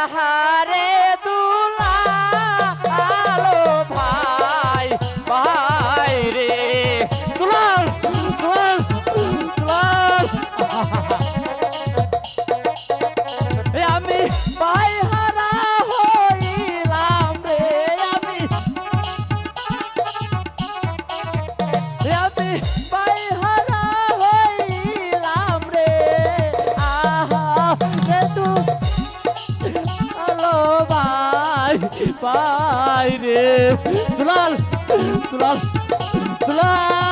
Aha. পাই রে। দুলাল দুলাল দুলাল।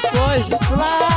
Pois claro!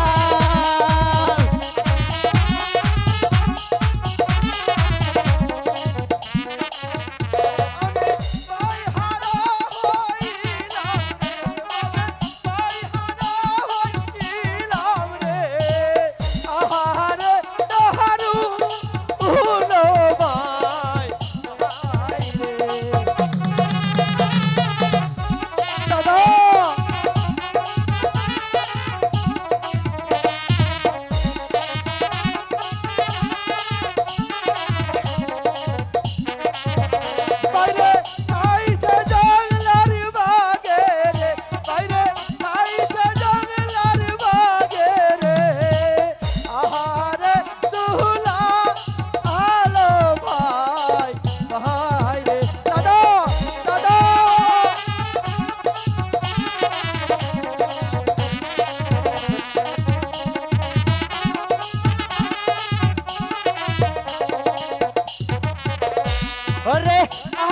রে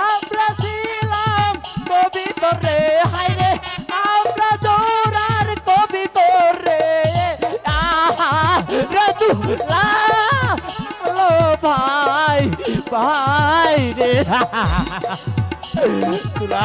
আমরা ছিলাম কবি রে হাই রে আমরা জোরার কবি রে রে ভাই ভাই রে। তুলা